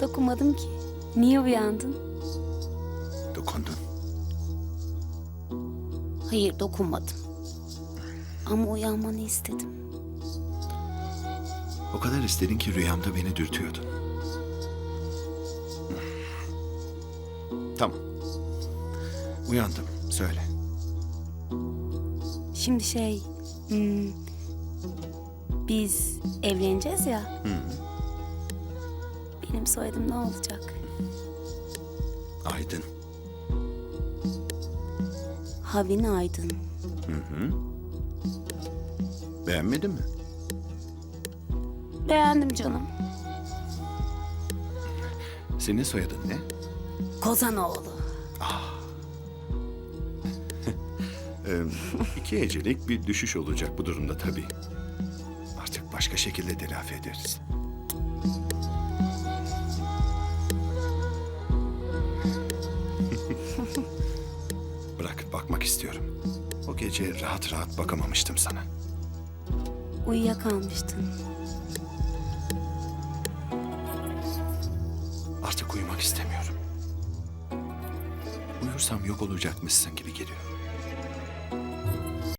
Anlamadım ki. Niye uyandın? Dokundun. Hayır dokunmadım. Ama uyanmanı istedim. O kadar istedin ki rüyamda beni dürtüyordun. Tamam. Uyandım. Söyle. Şimdi şey... hmm, biz evleneceğiz ya. Benim soyadım ne olacak? Aydın. Havin Aydın. Beğenmedin mi? Beğendim canım. Senin soyadın ne? Kozanoğlu. Ee, iki hecelik bir düşüş olacak bu durumda tabii. Artık başka şekilde telafi ederiz. Bırak, bakmak istiyorum. O gece rahat rahat bakamamıştım sana. Uyuyakalmıştın. Artık uyumak istemiyorum. Uyursam yok olacakmışsın gibi geliyor.